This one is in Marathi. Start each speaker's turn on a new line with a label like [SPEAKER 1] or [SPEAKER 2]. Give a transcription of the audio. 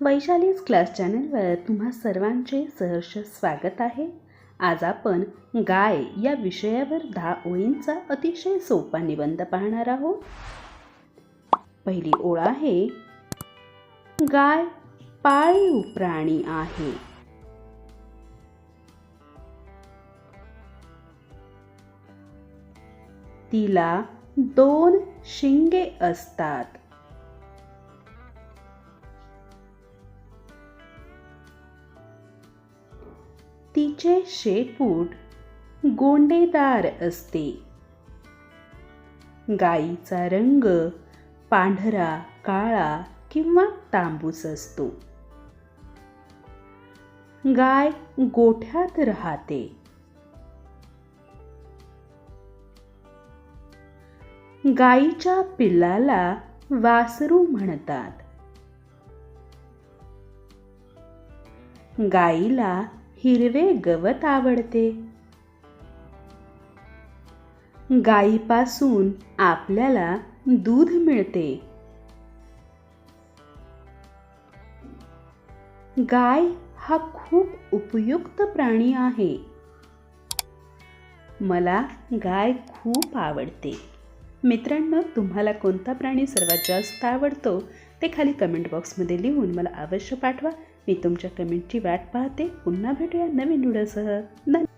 [SPEAKER 1] वैशालीज क्लास चॅनलवर तुम्हा सर्वांचे सहर्ष स्वागत आहे. आज आपण गाय या विषयावर दहा ओळींचा अतिशय सोपा निबंध पाहणार आहोत. पहिली ओळ आहे गाय पाळीव प्राणी आहे. तिला दोन शिंगे असतात. तिचे शेपूट गोंडेदार असते. गाईचा रंग पांढरा काळा किंवा तांबूस असतो. गाय गोठ्यात राहते. गाईच्या पिल्लाला वासरू म्हणतात. गाईला हिरवे गवत आवडते. गाईपासून आपल्याला दूध मिळते. गाय हा खूप उपयुक्त प्राणी आहे. मला गाय खूप आवडते. मित्रांनो तुम्हाला कोणता प्राणी सर्वात जास्त आवडतो ते खाली कमेंट बॉक्समध्ये लिहून मला अवश्य पाठवा. मी तुमच्या कमेंटची वाट पाहते. पुन्हा भेटूया नवीन व्हिडिओसह. धन्यवाद.